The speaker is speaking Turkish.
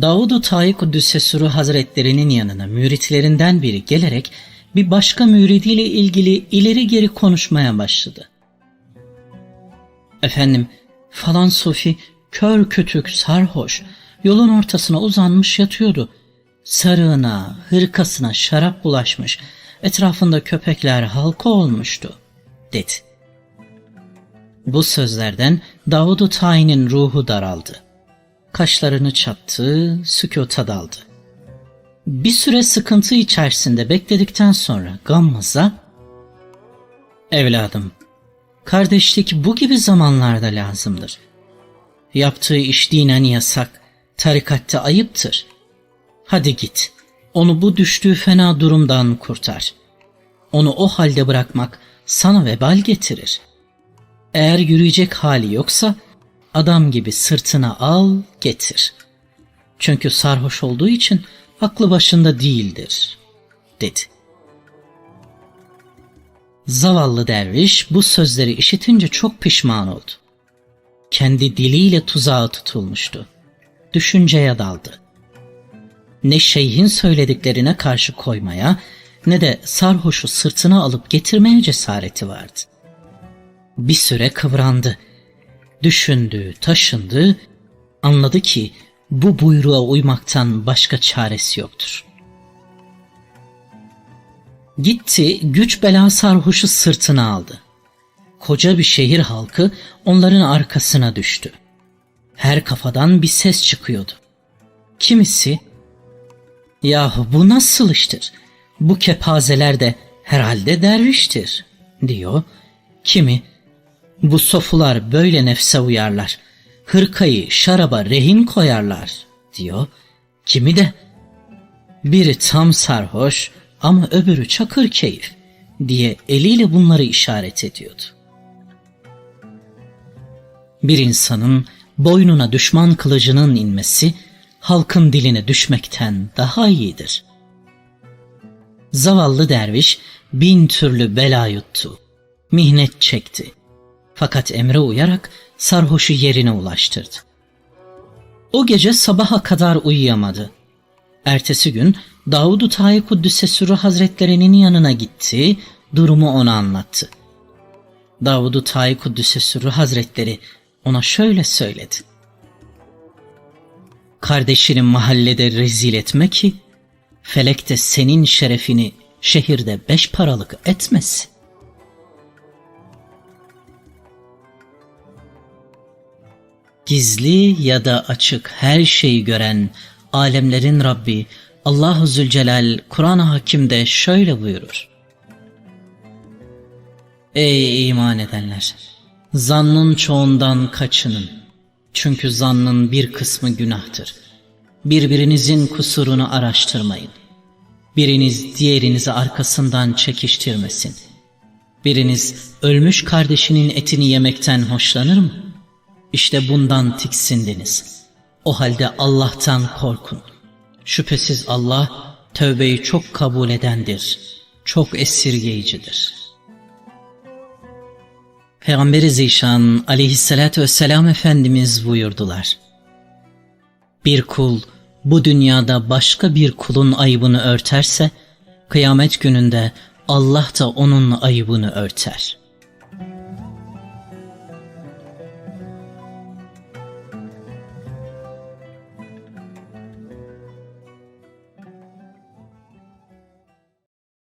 Davud-u Tayi Kuddüsesuru Hazretlerinin yanına müritlerinden biri gelerek bir başka müridiyle ilgili ileri geri konuşmaya başladı. Efendim falan Sofi kör kütük sarhoş yolun ortasına uzanmış yatıyordu. Sarığına, hırkasına şarap bulaşmış, etrafında köpekler halka olmuştu, dedi. Bu sözlerden Davud-u Tayin'in ruhu daraldı. Kaşlarını çattı, sükuta daldı. Bir süre sıkıntı içerisinde bekledikten sonra Gammaz'a Evladım, kardeşlik bu gibi zamanlarda lazımdır. Yaptığı iş dinen yasak, tarikatte ayıptır. Hadi git, onu bu düştüğü fena durumdan kurtar. Onu o halde bırakmak sana vebal getirir. Eğer yürüyecek hali yoksa adam gibi sırtına al getir. Çünkü sarhoş olduğu için aklı başında değildir, dedi. Zavallı derviş bu sözleri işitince çok pişman oldu. Kendi diliyle tuzağa tutulmuştu. Düşünceye daldı. Ne şeyhin söylediklerine karşı koymaya ne de sarhoşu sırtına alıp getirmeye cesareti vardı. Bir süre kıvrandı. Düşündü, taşındı, anladı ki bu buyruğa uymaktan başka çaresi yoktur. Gitti, güç bela sarhoşu sırtına aldı. Koca bir şehir halkı onların arkasına düştü. Her kafadan bir ses çıkıyordu. Kimisi, yahu bu nasıl iştir? Bu kepazeler de herhalde derviştir, diyor. Kimi, bu sofular böyle nefse uyarlar. Hırkayı şaraba rehin koyarlar diyor. Kimi de biri tam sarhoş ama öbürü çakır keyif diye eliyle bunları işaret ediyordu. Bir insanın boynuna düşman kılıcının inmesi halkın diline düşmekten daha iyidir. Zavallı derviş bin türlü bela yuttu, mihnet çekti. Fakat emre uyarak sarhoşu yerine ulaştırdı. O gece sabaha kadar uyuyamadı. Ertesi gün Davud-u Tayi Kuddüsesuru Hazretlerinin yanına gitti, durumu ona anlattı. Davud-u Tayi Kuddüsesuru Hazretleri ona şöyle söyledi. Kardeşini mahallede rezil etme ki, felekte senin şerefini şehirde beş paralık etmesin. Gizli ya da açık her şeyi gören alemlerin Rabbi Allahu Zülcelal Kur'an-ı Hakim'de şöyle buyurur. Ey iman edenler! Zannın çoğundan kaçının. Çünkü zannın bir kısmı günahtır. Birbirinizin kusurunu araştırmayın. Biriniz diğerinizi arkasından çekiştirmesin. Biriniz ölmüş kardeşinin etini yemekten hoşlanır mı? İşte bundan tiksindiniz. O halde Allah'tan korkun. Şüphesiz Allah tövbeyi çok kabul edendir. Çok esirgeyicidir. Peygamber-i Zişan aleyhissalatü vesselam Efendimiz buyurdular. Bir kul bu dünyada başka bir kulun ayıbını örterse, kıyamet gününde Allah da onun ayıbını örter.''